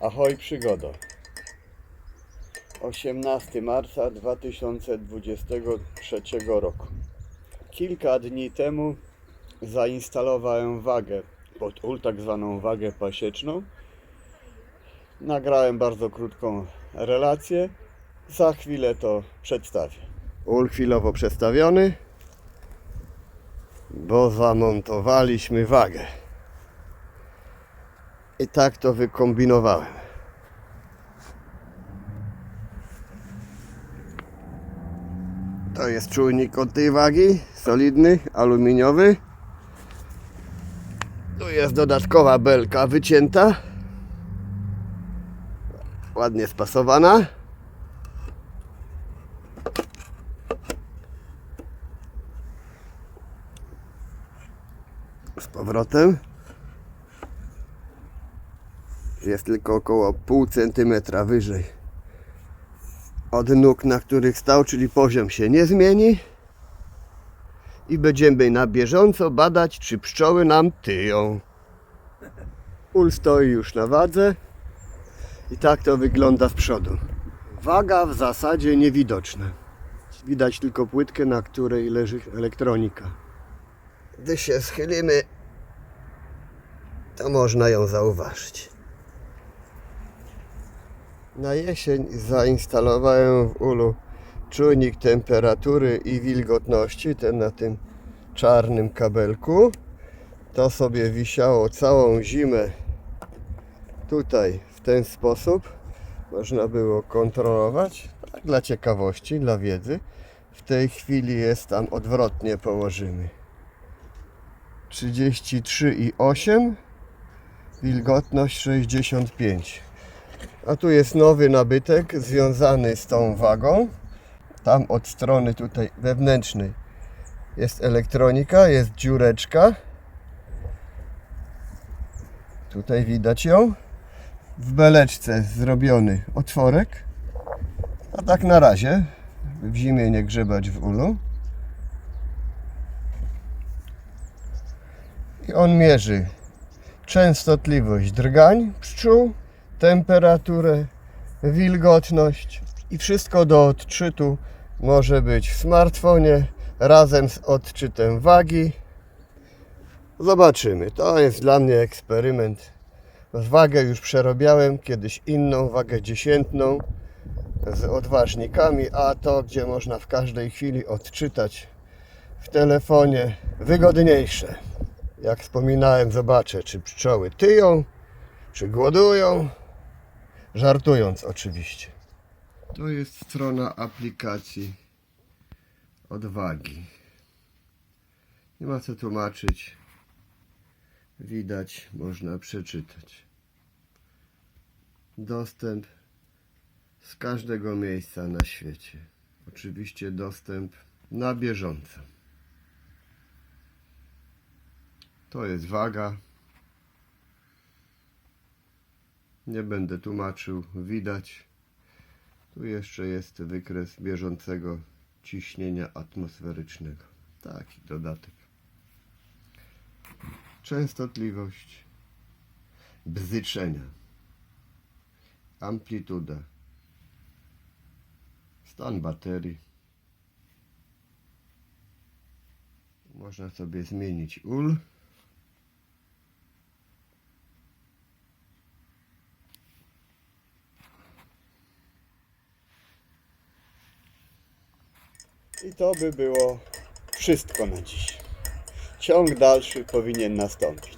Ahoj przygodo. 18 marca 2023 roku. Kilka dni temu zainstalowałem wagę pod ul, tak zwaną wagę pasieczną. Nagrałem bardzo krótką relację. Za chwilę to przedstawię. Ul chwilowo przestawiony, bo zamontowaliśmy wagę. I tak to wykombinowałem. To jest czujnik od tej wagi, solidny, aluminiowy. Tu jest dodatkowa belka wycięta. Ładnie spasowana. Z powrotem. Jest tylko około pół centymetra wyżej od nóg, na których stał, czyli poziom się nie zmieni. I będziemy na bieżąco badać, czy pszczoły nam tyją. Ul stoi już na wadze. I tak to wygląda z przodu. Waga w zasadzie niewidoczna. Widać tylko płytkę, na której leży elektronika. Gdy się schylimy, to można ją zauważyć. Na jesień zainstalowałem w ulu czujnik temperatury i wilgotności, ten na tym czarnym kabelku. To sobie wisiało całą zimę tutaj w ten sposób. Można było kontrolować, tak dla ciekawości, dla wiedzy. W tej chwili jest tam odwrotnie położymy. 33,8 wilgotność 65 a tu jest nowy nabytek związany z tą wagą. Tam od strony tutaj wewnętrznej jest elektronika, jest dziureczka. Tutaj widać ją. W beleczce zrobiony otworek. A tak na razie w zimie nie grzebać w ulu. I on mierzy częstotliwość drgań pszczół temperaturę, wilgotność i wszystko do odczytu może być w smartfonie razem z odczytem wagi. Zobaczymy. To jest dla mnie eksperyment. Wagę już przerobiałem, kiedyś inną wagę dziesiętną z odważnikami, a to, gdzie można w każdej chwili odczytać w telefonie, wygodniejsze. Jak wspominałem, zobaczę, czy pszczoły tyją, czy głodują. Żartując oczywiście. To jest strona aplikacji odwagi. Nie ma co tłumaczyć. Widać, można przeczytać. Dostęp z każdego miejsca na świecie. Oczywiście dostęp na bieżąco. To jest waga. Nie będę tłumaczył, widać. Tu jeszcze jest wykres bieżącego ciśnienia atmosferycznego. Taki dodatek. Częstotliwość bzyczenia. Amplituda. Stan baterii. Można sobie zmienić ul. I to by było wszystko na dziś. Ciąg dalszy powinien nastąpić.